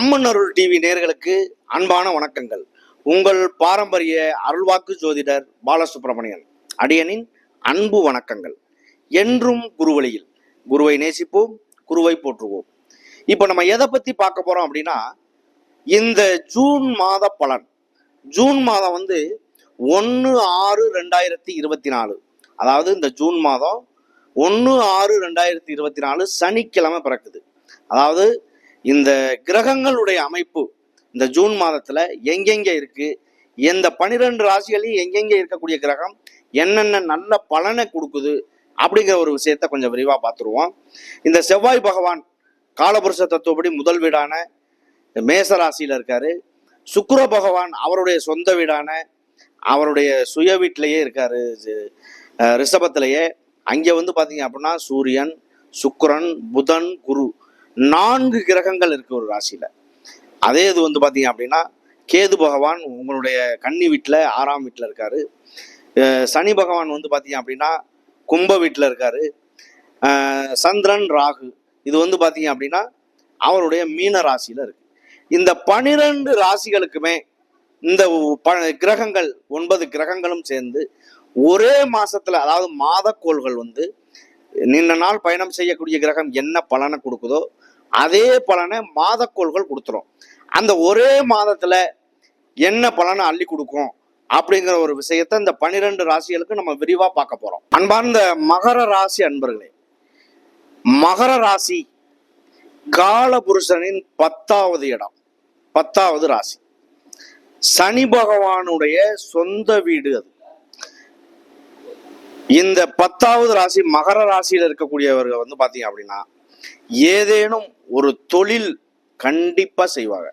அம்மன் அருள் TV நேர்களுக்கு அன்பான வணக்கங்கள். உங்கள் பாரம்பரிய அருள்வாக்கு ஜோதிடர் பாலசுப்ரமணியன் அடியனின் அன்பு வணக்கங்கள். என்றும் குருவழியில் குருவை நேசிப்போம் குருவை போற்றுவோம். இப்போ நம்ம எதை பற்றி பார்க்க போகிறோம் அப்படின்னா இந்த ஜூன் மாத பலன். ஜூன் மாதம் வந்து ஒன்று ஆறு ரெண்டாயிரத்தி இருபத்தி நாலு. அதாவது இந்த ஜூன் மாதம் ஒன்று ஆறு ரெண்டாயிரத்தி இருபத்தி நாலு சனிக்கிழமை பிறக்குது. அதாவது இந்த கிரகங்களுடைய அமைப்பு இந்த ஜூன் மாதத்துல எங்கெங்க இருக்கு? எந்த பனிரெண்டு ராசிகளையும் எங்கெங்க இருக்கக்கூடிய கிரகம்? என்னென்ன நல்ல பலனை கொடுக்குது? அப்படிங்கிற ஒரு விஷயத்த கொஞ்சம் விரிவா பார்த்துருவோம். இந்த செவ்வாய் பகவான் காலபுருஷ தத்துவப்படி முதல் வீடான மேச ராசியில இருக்காரு. சுக்கர பகவான் அவருடைய சொந்த வீடான அவருடைய சுய வீட்டிலேயே இருக்காரு. ரிஷபத்திலேயே. அங்கே வந்து பார்த்தீங்க அப்படின்னா சூரியன் சுக்கரன் புதன் குரு. நான்கு கிரகங்கள் இருக்கு ஒரு ராசியில. அதே இது வந்து பார்த்தீங்க அப்படின்னா கேது பகவான் உங்களுடைய கன்னி வீட்டில் ஆறாம் வீட்டில் இருக்காரு. சனி பகவான் வந்து பார்த்தீங்க அப்படின்னா கும்ப வீட்டில் இருக்காரு. சந்திரன் ராகு. இது வந்து பார்த்தீங்க அப்படின்னா அவருடைய மீன ராசியில இருக்கு. இந்த பனிரெண்டு ராசிகளுக்குமே இந்த ப கிரகங்கள் ஒன்பது கிரகங்களும் சேர்ந்து ஒரே மாசத்துல அதாவது மாதக்கோள்கள் வந்து நின்ன நாள் பயணம் செய்யக்கூடிய கிரகம் என்ன பலனை கொடுக்குதோ அதே பலனை மாதக்கோள்கள் கொடுத்துரும். அந்த ஒரே மாதத்துல என்ன பலனை அள்ளி கொடுக்கும் அப்படிங்கிற ஒரு விஷயத்த இந்த பனிரெண்டு ராசிகளுக்கு நம்ம விரிவா பார்க்க போறோம். அன்பார்ந்த மகர ராசி அன்பர்களே மகர ராசி காலபுருஷனின் பத்தாவது இடம் பத்தாவது ராசி. சனி பகவானுடைய சொந்த வீடு அது. இந்த பத்தாவது ராசி மகர ராசியில் இருக்கக்கூடியவர்கள் வந்து பாத்தீங்க அப்படின்னா ஏதேனும் ஒரு தொழில் கண்டிப்பா செய்வாங்க.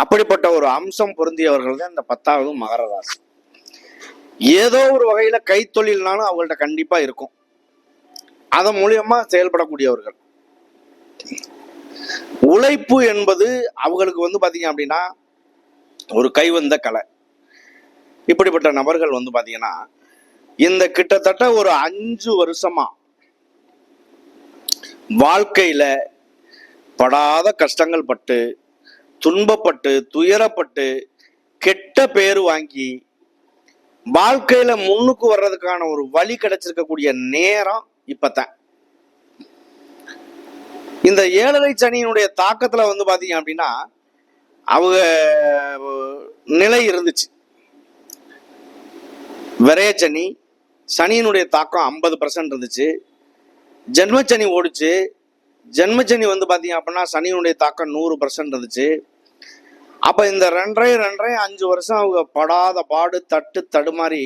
அப்படிப்பட்ட ஒரு அம்சம் பொருந்தியவர்கள் தான் இந்த பத்தாவது மகர ராசி. ஏதோ ஒரு வகையில கைத்தொழில்னாலும் அவங்கள்ட்ட கண்டிப்பா இருக்கும். அதன் மூலியமா செயல்படக்கூடியவர்கள். உழைப்பு என்பது அவங்களுக்கு வந்து பாத்தீங்க அப்படின்னா ஒரு கைவந்த கலை. இப்படிப்பட்ட நபர்கள் வந்து பாத்தீங்கன்னா இந்த கிட்டத்தட்ட ஒரு அஞ்சு வருஷமா வாழ்க்கையில படாத கஷ்டங்கள் பட்டு துன்பப்பட்டு துயரப்பட்டு கெட்ட பேர் வாங்கி வாழ்க்கையில முன்னுக்கு வர்றதுக்கான ஒரு வழி கிடைச்சிருக்கக்கூடிய நேரம் இப்பதான். இந்த ஏழரை சனியினுடைய தாக்கத்துல வந்து பாத்தீங்க அப்படின்னா அவங்க நிலை இருந்துச்சு. விரையச்சனி சனியினுடைய தாக்கம் ஐம்பது பர்சன்ட் இருந்துச்சு. ஜென்மச்சனி ஓடிச்சு. ஜென்மச்சனி வந்து பார்த்தீங்க அப்படின்னா சனியினுடைய தாக்கம் நூறு பர்சன்ட் இருந்துச்சு. அப்போ இந்த ரெண்டரை ரெண்டரை அஞ்சு வருஷம் அவங்க படாத பாடு தட்டு தடுமாறி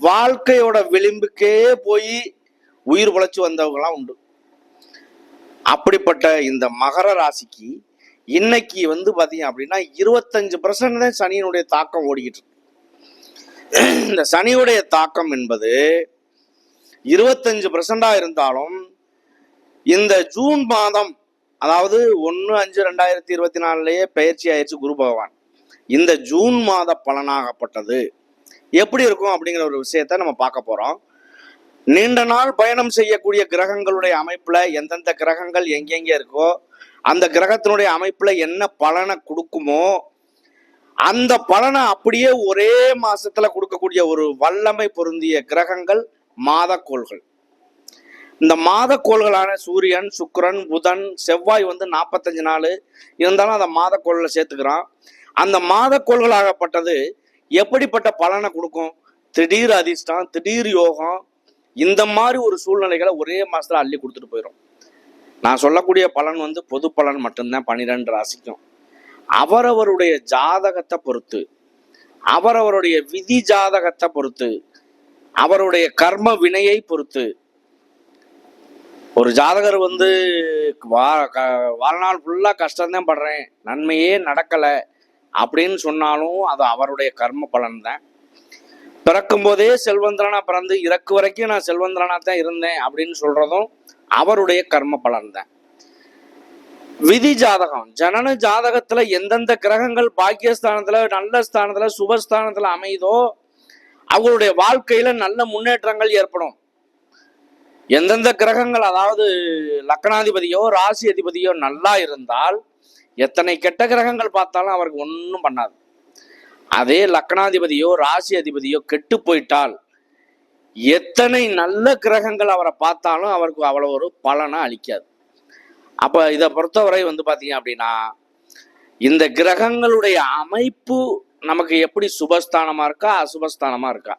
வாழ்க்கையோட விளிம்புக்கே போய் உயிர் உழைச்சி வந்தவங்களாம் உண்டு. அப்படிப்பட்ட இந்த மகர ராசிக்கு இன்னைக்கு வந்து பார்த்தீங்க அப்படின்னா இருபத்தஞ்சு பர்சன்ட் தான் சனியினுடைய தாக்கம் ஓடிக்கிட்டு இருக்கு. இந்த சனியுடைய தாக்கம் என்பது இருபத்தஞ்சு பர்சண்டா இருந்தாலும் இந்த ஜூன் மாதம் அதாவது ஒன்று அஞ்சு ரெண்டாயிரத்தி இருபத்தி நாலுலேயே பயிற்சி ஆயிடுச்சு குரு பகவான். இந்த ஜூன் மாத பலனாகப்பட்டது. எப்படி இருக்கும் அப்படிங்கிற ஒரு விஷயத்த நம்ம பார்க்க போகிறோம் நீண்ட நாள் பயணம் செய்யக்கூடிய கிரகங்களுடைய அமைப்பில் எந்தெந்த கிரகங்கள் எங்கெங்கே இருக்கோ அந்த கிரகத்தினுடைய அமைப்பில் என்ன பலனை கொடுக்குமோ அந்த பலனை அப்படியே ஒரே மாசத்துல கொடுக்கக்கூடிய ஒரு வல்லமை பொருந்திய கிரகங்கள் மாதக்கோள்கள். இந்த மாதக்கோள்களான சூரியன் சுக்கரன் புதன் செவ்வாய் வந்து நாற்பத்தஞ்சு நாள். இருந்தாலும் அந்த மாதக்கோளில் சேர்த்துக்கிறான். அந்த மாதக்கோள்களாகப்பட்டது எப்படிப்பட்ட பலனை கொடுக்கும்? திடீர் அதிர்ஷ்டம் திடீர் யோகம் இந்த மாதிரி ஒரு சூழ்நிலைகளை ஒரே மாதத்தில் அள்ளி கொடுத்துட்டு போயிடும் நான் சொல்லக்கூடிய பலன் வந்து பொது பலன் மட்டும்தான் பன்னிரெண்டு ராசிக்கும். அவரவருடைய ஜாதகத்தை பொறுத்து அவரவருடைய விதி ஜாதகத்தை பொறுத்து அவருடைய கர்ம வினையை பொறுத்து. ஒரு ஜாதகர் வந்து வா க- வாழ்நாள் ஃபுல்லாக கஷ்டம்தான் படுறேன் நன்மையே நடக்கலை அப்படின்னு சொன்னாலும் அது அவருடைய கர்ம பலன் தான் பிறக்கும் போதே செல்வந்திரனா பிறந்து இறக்கு வரைக்கும் நான் செல்வந்திரனா தான் இருந்தேன் அப்படின்னு சொல்றதும் அவருடைய கர்ம பலன் தான் விதி ஜாதகம் ஜனன ஜாதகத்துல எந்தெந்த கிரகங்கள் பாக்கியஸ்தானத்துல நல்ல ஸ்தானத்துல சுபஸ்தானத்துல அமையுதோ அவங்களுடைய வாழ்க்கையில நல்ல முன்னேற்றங்கள் ஏற்படும். எந்தெந்த கிரகங்கள் அதாவது லக்னாதிபதியோ ராசி அதிபதியோ நல்லா இருந்தால் எத்தனை கெட்ட கிரகங்கள் பார்த்தாலும் அவருக்கு ஒன்றும் பண்ணாது. அதே லக்னாதிபதியோ ராசி அதிபதியோ கெட்டு போயிட்டால் எத்தனை நல்ல கிரகங்கள் அவரை பார்த்தாலும் அவருக்கு அவ்வளோ ஒரு பலனை அளிக்காது. அப்போ இதை பொறுத்தவரை வந்து பார்த்தீங்க அப்படின்னா இந்த கிரகங்களுடைய அமைப்பு நமக்கு எப்படி சுபஸ்தானமா இருக்கா அசுபஸ்தானமா இருக்கா?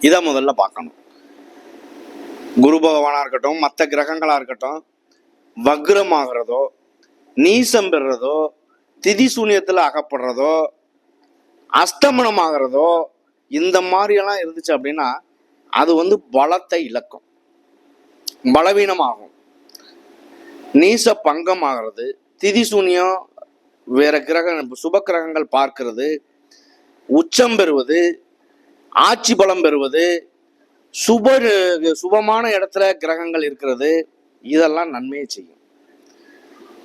இதை முதல்ல பார்க்கணும். குரு பகவானா இருக்கட்டும் மற்ற கிரகங்களா இருக்கட்டும் வக்ரமாகிறதோ நீசம் பெறுறதோ திதி சூன்யத்தில் அகப்படுறதோ அஸ்தமனமாகிறதோ இந்த மாதிரியெல்லாம் இருந்துச்சு அப்படின்னா அது வந்து பலத்தை இழக்கும். பலவீனமாகும். நீச பங்கம் ஆகிறது திதி சூன்யம் வேற கிரகம் சுப கிரகங்கள் பார்க்கிறது உச்சம் பெறுவது ஆட்சி பலம் பெறுவது சுப சுபமான இடத்துல கிரகங்கள் இருக்கிறது இதெல்லாம் நன்மையை செய்யும்.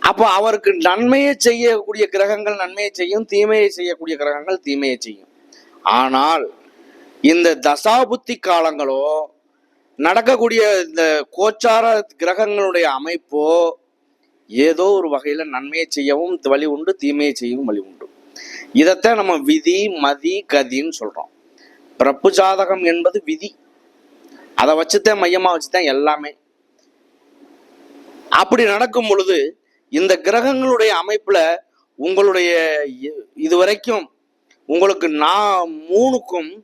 அப்போ அவருக்கு நன்மையை செய்யக்கூடிய கிரகங்கள் நன்மையை செய்யும் தீமையை செய்யக்கூடிய கிரகங்கள் தீமையை செய்யும். ஆனால் இந்த தசாபுத்தி காலங்களோ நடக்கக்கூடிய இந்த கோச்சார கிரகங்களுடைய அமைப்போ ஏதோ ஒரு வகையில் நன்மையை செய்யவும் வழி உண்டு தீமையை செய்யவும் வழி உண்டு. இதைத்தான் நம்ம விதி மதி கதின்னு சொல்கிறோம் பிறப்பு ஜாதகம் என்பது விதி. அதை வச்சுதான் மையமாக வச்சுதான் எல்லாமே. அப்படி நடக்கும் பொழுது இந்த கிரகங்களுடைய அமைப்பில் உங்களுடைய இ- இதுவரைக்கும் உங்களுக்கு நான் மூணுக்கும்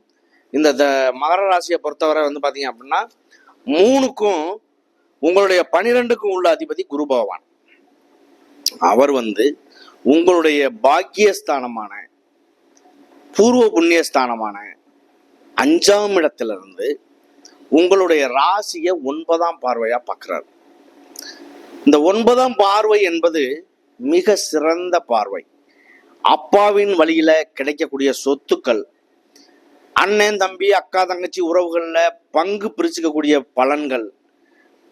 இந்த த- மகர ராசியை பொறுத்தவரை வந்து பார்த்தீங்க அப்படின்னா மூணுக்கும் உங்களுடைய பனிரெண்டுக்கும் உள்ள அதிபதி குரு பகவான். அவர் வந்து உங்களுடைய பாக்கியஸ்தானமான பூர்வ புண்ணியஸ்தானமான அஞ்சாம் இடத்திலிருந்து உங்களுடைய ராசியை ஒன்பதாம் பார்வையாக பார்க்குறார். இந்த ஒன்பதாம் பார்வை என்பது மிக சிறந்த பார்வை. அப்பாவின் வழியில கிடைக்கக்கூடிய சொத்துக்கள் அண்ணன் தம்பி அக்கா தங்கச்சி உறவுகளில் பங்கு பிரிச்சுக்கக்கூடிய பலன்கள்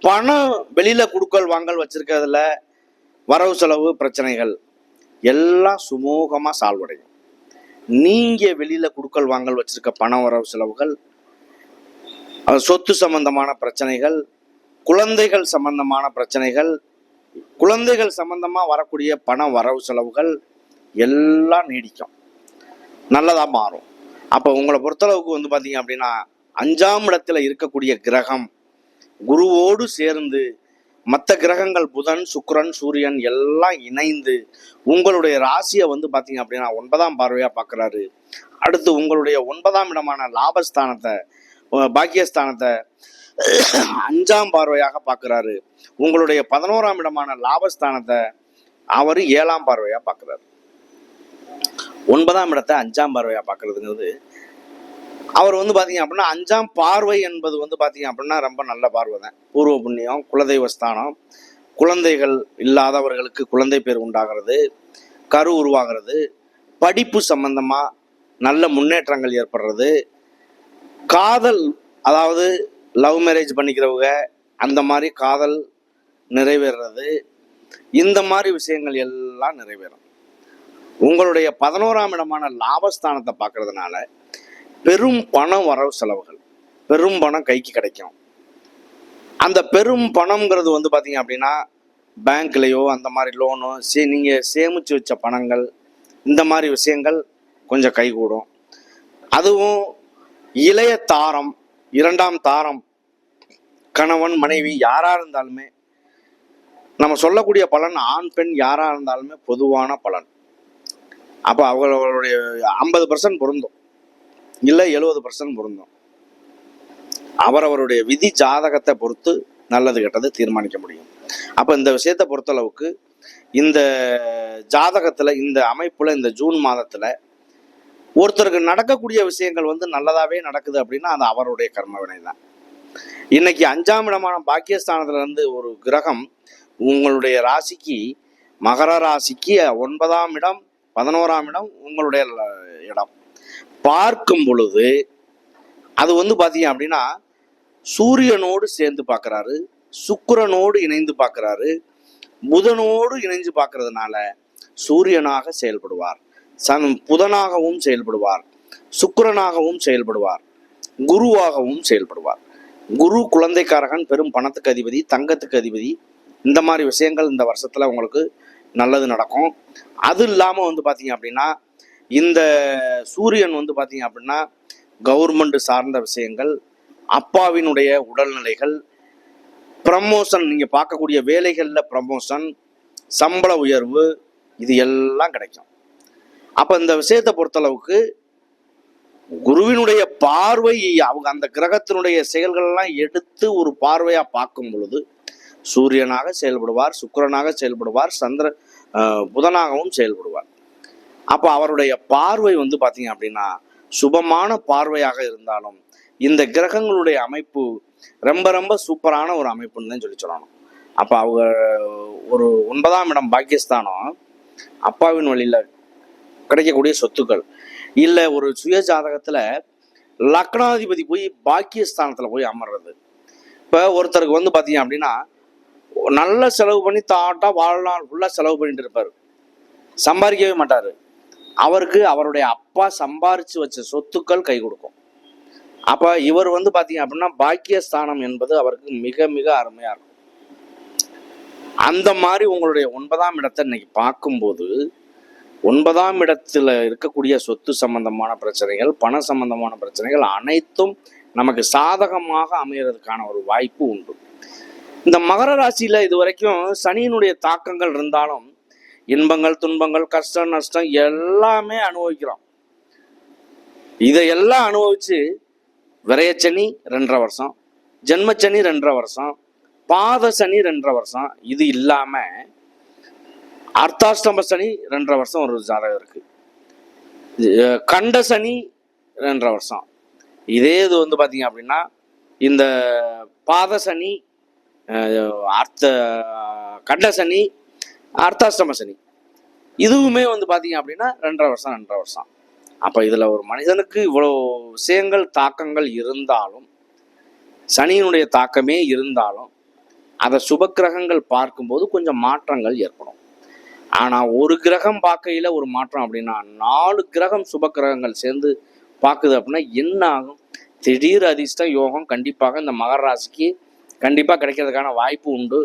பணம் வெளியில குடுக்கல் வாங்கல் வச்சிருக்கிறதுல வரவு செலவு பிரச்சனைகள் எல்லாம் சுமூகமாக சால்வ் அடையும். வெளியில் வெளியில குடுக்கல் வாங்கல் வச்சுருக்க பண வரவு செலவுகள் சொத்து சம்பந்தமான பிரச்சனைகள் குழந்தைகள் சம்பந்தமான பிரச்சனைகள் குழந்தைகள் சம்பந்தமாக வரக்கூடிய பண வரவு செலவுகள் எல்லாம் நீடிக்கும். நல்லதாக மாறும். அப்போ உங்களை பொறுத்தளவுக்கு வந்து பார்த்தீங்க அப்படின்னா அஞ்சாம் இடத்துல இருக்கக்கூடிய கிரகம் குருவோடு சேர்ந்து மற்ற கிரகங்கள் புதன் சுக்கரன் சூரியன் எல்லாம் இணைந்து உங்களுடைய ராசியை வந்து பார்த்தீங்க அப்படின்னா ஒன்பதாம் பார்வையாக பார்க்குறாரு அடுத்து உங்களுடைய ஒன்பதாம் இடமான லாபஸ்தானத்தை பாக்கியஸ்தானத்தை அஞ்சாம் பார்வையாக பார்க்குறாரு உங்களுடைய பதினோராம் இடமான லாபஸ்தானத்தை அவர் ஏழாம் பார்வையாக பார்க்குறாரு ஒன்பதாம் இடத்தை அஞ்சாம் பார்வையாக பார்க்கறதுங்கிறது அவர் வந்து பார்த்தீங்க அப்படின்னா அஞ்சாம் பார்வை என்பது வந்து பார்த்தீங்க அப்படின்னா ரொம்ப நல்ல பார்வை தான் பூர்வ புண்ணியம் குலதெய்வ ஸ்தானம் குழந்தைகள் இல்லாதவர்களுக்கு குழந்தை பேர் உண்டாகிறது கரு உருவாகிறது படிப்பு சம்பந்தமாக நல்ல முன்னேற்றங்கள் ஏற்படுறது காதல் அதாவது லவ் மேரேஜ் பண்ணிக்கிறவங்க அந்த மாதிரி காதல் நிறைவேறது இந்த மாதிரி விஷயங்கள் எல்லாம் நிறைவேறும். உங்களுடைய பதினோராம் இடமான லாபஸ்தானத்தை பார்க்கறதுனால பெரும் பணம் வரவு செலவுகள் பெரும் பணம் கைக்கு கிடைக்கும். அந்த பெரும் பணம்ங்கிறது வந்து பார்த்தீங்க அப்படின்னா பேங்க்லேயோ அந்த மாதிரி லோனோ சே நீங்கள் சேமித்து வச்ச பணங்கள் இந்த மாதிரி விஷயங்கள் கொஞ்சம் கைகூடும். அதுவும் இளைய தாரம் இரண்டாம் தாரம் கணவன் மனைவி யாராக இருந்தாலுமே நம்ம சொல்லக்கூடிய பலன் ஆண் பெண் யாராக இருந்தாலுமே பொதுவான பலன். அப்போ அவங்களுடைய ஐம்பது பர்சன்ட் பொருந்தும். இல்லை எழுபது பர்சன்ட் பொருந்தும். அவரவருடைய விதி ஜாதகத்தை பொறுத்து நல்லது கெட்டது தீர்மானிக்க முடியும். அப்போ இந்த விஷயத்தை பொறுத்தளவுக்கு இந்த ஜாதகத்தில் இந்த அமைப்பில் இந்த ஜூன் மாதத்தில் ஒருத்தருக்கு நடக்கக்கூடிய விஷயங்கள் வந்து நல்லதாகவே நடக்குது அப்படின்னா அது அவருடைய கர்மவினை தான் இன்னைக்கு அஞ்சாம் இடமான பாக்கியஸ்தானத்துல இருந்து ஒரு கிரகம் உங்களுடைய ராசிக்கு மகர ராசிக்கு ஒன்பதாம் இடம் பதினோராம் இடம் உங்களுடைய இடம். பார்க்கும் பொழுது அது வந்து பார்த்தீங்க அப்படின்னா சூரியனோடு சேர்ந்து பார்க்குறாரு சுக்கரனோடு இணைந்து பார்க்குறாரு புதனோடு இணைஞ்சு பார்க்கறதுனால சூரியனாக செயல்படுவார். சன் புதனாகவும் செயல்படுவார் சுக்கரனாகவும் செயல்படுவார் குருவாகவும் செயல்படுவார். குரு குழந்தைக்காரகன் பெரும் பணத்துக்கு அதிபதி தங்கத்துக்கு அதிபதி இந்த மாதிரி விஷயங்கள் இந்த வருஷத்தில் உங்களுக்கு நல்லது நடக்கும். அது இல்லாமல் வந்து பார்த்தீங்க அப்படின்னா இந்த சூரியன் வந்து பார்த்தீங்க அப்படின்னா கவர்மெண்ட் சார்ந்த விஷயங்கள் அப்பாவினுடைய உடல்நிலைகள் ப்ரமோஷன் நீங்கள் பார்க்கக்கூடிய வேலைகளில் ப்ரமோஷன் சம்பள உயர்வு இது எல்லாம் கிடைக்கும். அப்போ இந்த விஷயத்தை பொறுத்தளவுக்கு குருவினுடைய பார்வை அவங்க அந்த கிரகத்தினுடைய செயல்களெல்லாம் எடுத்து ஒரு பார்வையாக பார்க்கும் பொழுது சூரியனாக செயல்படுவார் சுக்கரனாக செயல்படுவார் சந்திர புதனாகவும் செயல்படுவார். அப்போ அவருடைய பார்வை வந்து பார்த்தீங்க அப்படின்னா சுபமான பார்வையாக இருந்தாலும் இந்த கிரகங்களுடைய அமைப்பு ரொம்ப ரொம்ப சூப்பரான ஒரு அமைப்புன்னு தான் சொல்லி சொல்லணும். அப்போ அவங்க ஒரு ஒன்பதாம் இடம் பாகிஸ்தானம் அப்பாவின் வழியில் கிடைக்கக்கூடிய சொத்துக்கள். இல்லை ஒரு சுய ஜாதகத்தில் லக்னாதிபதி போய் பாக்கியஸ்தானத்தில் போய் அமர்றது. இப்போ ஒருத்தருக்கு வந்து பார்த்தீங்க அப்படின்னா நல்ல செலவு பண்ணி தாட்டா வாழ்நாள் ஃபுல்லாக செலவு பண்ணிட்டு இருப்பார். சம்பாதிக்கவே மாட்டார். அவருக்கு அவருடைய அப்பா சம்பாரிச்சு வச்ச சொத்துக்கள் கை கொடுக்கும். அப்போ இவர் வந்து பார்த்தீங்க அப்படின்னா பாக்கியஸ்தானம் என்பது அவருக்கு மிக மிக அருமையாக இருக்கும். அந்த மாதிரி உங்களுடைய ஒன்பதாம் இடத்தை இன்னைக்கு பார்க்கும்போது ஒன்பதாம் இடத்துல இருக்கக்கூடிய சொத்து சம்பந்தமான பிரச்சனைகள் பண சம்பந்தமான பிரச்சனைகள் அனைத்தும் நமக்கு சாதகமாக அமையறதுக்கான ஒரு வாய்ப்பு உண்டு. இந்த மகர ராசியில இது வரைக்கும் சனியினுடைய தாக்கங்கள் இருந்தாலும் இன்பங்கள் துன்பங்கள் கஷ்டம் நஷ்டம் எல்லாமே அனுபவிக்கிறோம். இதையெல்லாம் அனுபவிச்சு விரயச்சனி ரெண்டரை வருஷம் ஜென்மச்சனி ரெண்டரை வருஷம் பாத சனி ரெண்டரை வருஷம். இது இல்லாம அர்த்தாஷ்டம சனி ரெண்டரை வருஷம் ஒரு ஜாதகம் இருக்கு. கண்ட சனி ரெண்டரை வருஷம். இதே இது வந்து பார்த்தீங்க அப்படின்னா இந்த பாத சனி அர்த்த கண்ட சனி அர்த்தாஷ்டம சனி இதுவுமே வந்து பார்த்தீங்க அப்படின்னா ரெண்டரை வருஷம் ரெண்டரை வருஷம். அப்போ இதில் ஒரு மனிதனுக்கு இவ்வளோ விஷயங்கள் தாக்கங்கள் இருந்தாலும் சனியினுடைய தாக்கமே இருந்தாலும் அதை சுப கிரகங்கள் பார்க்கும்போது கொஞ்சம் மாற்றங்கள் ஏற்படும். ஆனால் ஒரு கிரகம் பார்க்கையில் ஒரு மாற்றம் அப்படின்னா நாலு கிரகம் சுப கிரகங்கள் சேர்ந்து பார்க்குது அப்படின்னா என்ன ஆகும்? திடீர் அதிர்ஷ்ட யோகம் கண்டிப்பாக இந்த மகர ராசிக்கு கண்டிப்பாக கிடைக்கிறதுக்கான வாய்ப்பு உண்டு.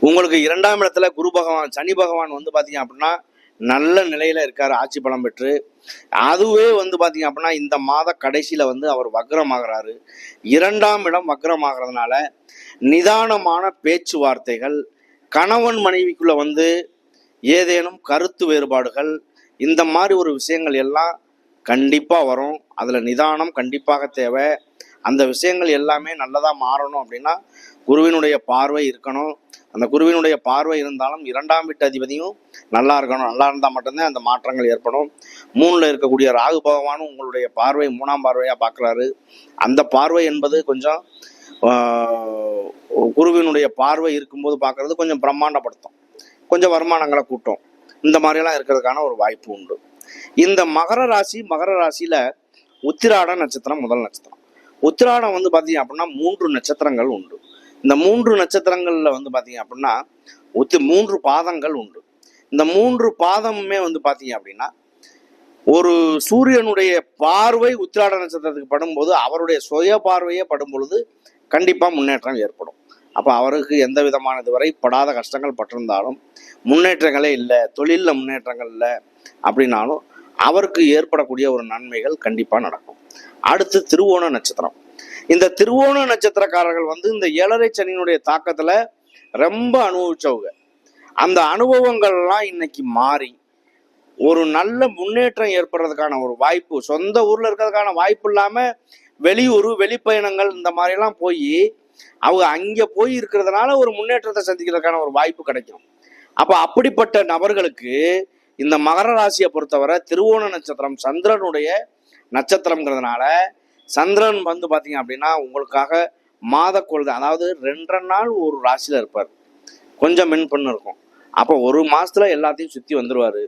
உங்களுக்கு இரண்டாம் இடத்துல குரு பகவான் சனி பகவான் வந்து பார்த்தீங்க அப்படின்னா நல்ல நிலையில இருக்காரு ஆட்சி பலம் பெற்று. அதுவே வந்து பார்த்தீங்க அப்படின்னா இந்த மாத கடைசியில வந்து அவர் வக்ரமாகிறாரு. இரண்டாம் இடம் வக்ரமாகிறதுனால நிதானமான பேச்சுவார்த்தைகள் கணவன் மனைவிக்குள்ள வந்து ஏதேனும் கருத்து வேறுபாடுகள் இந்த மாதிரி ஒரு விஷயங்கள் எல்லாம் கண்டிப்பாக வரும். அதில் நிதானம் கண்டிப்பாக தேவை. அந்த விஷயங்கள் எல்லாமே நல்லதாக மாறணும் அப்படின்னா குருவினுடைய பார்வை இருக்கணும். அந்த குருவினுடைய பார்வை இருந்தாலும் இரண்டாம் வீட்டு அதிபதியும் நல்லா இருக்கணும். நல்லா இருந்தால் மட்டும்தான் அந்த மாற்றங்கள் ஏற்படும். மூணில் இருக்கக்கூடிய ராகு பகவானும் உங்களுடைய பார்வை மூணாம் பார்வையாக பார்க்குறாரு. அந்த பார்வை என்பது கொஞ்சம் குருவினுடைய பார்வை இருக்கும்போது பார்க்கறது கொஞ்சம் பிரம்மாண்டப்படுத்தும். கொஞ்சம் வருமானங்களை கூட்டும். இந்த மாதிரியெல்லாம் இருக்கிறதுக்கான ஒரு வாய்ப்பு உண்டு. இந்த மகர ராசி மகர ராசியில் உத்திராட நட்சத்திரம் முதல் நட்சத்திரம். உத்திராடம் வந்து பார்த்தீங்க அப்படின்னா மூன்று நட்சத்திரங்கள் உண்டு. இந்த மூன்று நட்சத்திரங்களில் வந்து பார்த்தீங்க அப்படின்னா உத்தி மூன்று பாதங்கள் உண்டு. இந்த மூன்று பாதமுமே வந்து பார்த்தீங்க அப்படின்னா ஒரு சூரியனுடைய பார்வை உத்திராட நட்சத்திரத்துக்கு படும்போது அவருடைய சுய பார்வையே படும் பொழுது கண்டிப்பாக முன்னேற்றம் ஏற்படும். அப்போ அவருக்கு எந்த விதமான இதுவரை படாத கஷ்டங்கள் பட்டிருந்தாலும் முன்னேற்றங்களே இல்லை தொழிலில் முன்னேற்றங்கள் இல்லை அப்படின்னாலும் அவருக்கு ஏற்படக்கூடிய ஒரு நன்மைகள் கண்டிப்பாக நடக்கும். அடுத்து திருவோண நட்சத்திரம். இந்த திருவோண நட்சத்திரக்காரர்கள் வந்து இந்த ஏழரை சனியினுடைய தாக்கத்துல ரொம்ப அனுபவிச்சவங்க. அந்த அனுபவங்கள்லாம் இன்னைக்கு மாறி ஒரு நல்ல முன்னேற்றம் ஏற்படுறதுக்கான ஒரு வாய்ப்பு சொந்த ஊர்ல இருக்கிறதுக்கான வாய்ப்பு இல்லாம வெளியூர் வெளிப்பயணங்கள் இந்த மாதிரிலாம் போய் அவங்க அங்க போய் இருக்கிறதுனால ஒரு முன்னேற்றத்தை சந்திக்கிறதுக்கான ஒரு வாய்ப்பு கிடைக்கும். அப்ப அப்படிப்பட்ட நபர்களுக்கு இந்த மகர ராசியை பொறுத்தவரை திருவோண நட்சத்திரம் சந்திரனுடைய நட்சத்திரம்ங்கிறதுனால சந்திரன் வந்து பார்த்தீங்க அப்படின்னா உங்களுக்காக மாத கொள்கை அதாவது ரெண்டரை நாள் ஒரு ராசியில் இருப்பார். கொஞ்சம் மின் பண்ணு இருக்கும். அப்போ ஒரு மாதத்துல எல்லாத்தையும் சுற்றி வந்துடுவார்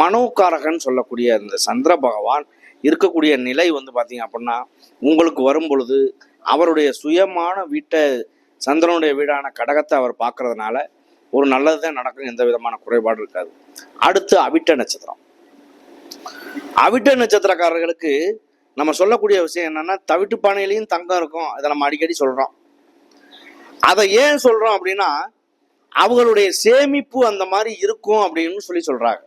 மனோகாரகன் சொல்லக்கூடிய இந்த சந்திர பகவான் இருக்கக்கூடிய நிலை வந்து பார்த்தீங்க அப்படின்னா உங்களுக்கு வரும் பொழுது அவருடைய சுயமான வீட்டை சந்திரனுடைய வீடான கடகத்தை அவர் பார்க்கறதுனால ஒரு நல்லது தான் நடக்கும் எந்த விதமான குறைபாடும் இருக்காது. அடுத்து அவிட்ட நட்சத்திரம். அவிட்ட நட்சத்திரக்காரர்களுக்கு நம்ம சொல்லக்கூடிய விஷயம் என்னன்னா தவிட்டு பானையிலையும் தங்கம் இருக்கும். அதை நம்ம அடிக்கடி சொல்றோம். அதை ஏன் சொல்றோம் அப்படின்னா அவங்களுடைய சேமிப்பு அந்த மாதிரி இருக்கும் அப்படின்னு சொல்லி சொல்றாங்க.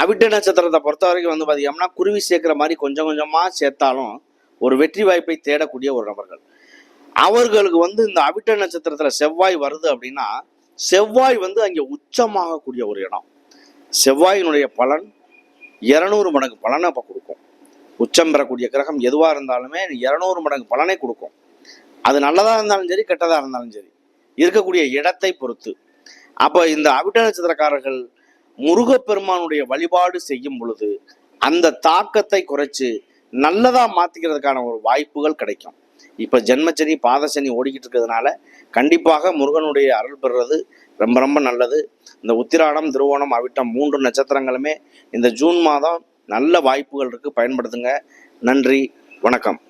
அவிட்ட நட்சத்திரத்தை பொறுத்த வரைக்கும் வந்து பார்த்தீங்கன்னா குருவி சேர்க்கிற மாதிரி கொஞ்சம் கொஞ்சமாக சேர்த்தாலும் ஒரு வெற்றி வாய்ப்பை தேடக்கூடிய ஒரு நபர்கள். அவர்களுக்கு வந்து இந்த அவிட்ட நட்சத்திரத்தில் செவ்வாய் வருது அப்படின்னா செவ்வாய் வந்து அங்கே உச்சமாகக்கூடிய ஒரு இடம். செவ்வாயினுடைய பலன் இரநூறு மடங்கு பலனை அப்போ கொடுக்கும். உச்சம் பெறக்கூடிய கிரகம் எதுவாக இருந்தாலுமே இரநூறு மடங்கு பலனை கொடுக்கும். அது நல்லதாக இருந்தாலும் சரி கெட்டதாக இருந்தாலும் சரி. இருக்கக்கூடிய இடத்தை பொறுத்து. அப்போ இந்த அவிட்ட நட்சத்திரக்காரர்கள் முருகப்பெருமானுடைய வழிபாடு செய்யும் பொழுது அந்த தாக்கத்தை குறைச்சு நல்லதாக மாற்றிக்கிறதுக்கான ஒரு வாய்ப்புகள் கிடைக்கும். இப்போ ஜென்மச்சனி பாதசனி ஓடிக்கிட்டு இருக்கிறதுனால கண்டிப்பாக முருகனுடைய அருள் பெறுறது ரொம்ப ரொம்ப நல்லது. இந்த உத்திராடம் திருவோணம் அவிட்டம் மூன்று நட்சத்திரங்களுமே இந்த ஜூன் மாதம் நல்ல வாய்ப்புகள் இருக்கு. பயன்படுத்துங்க. நன்றி. வணக்கம்.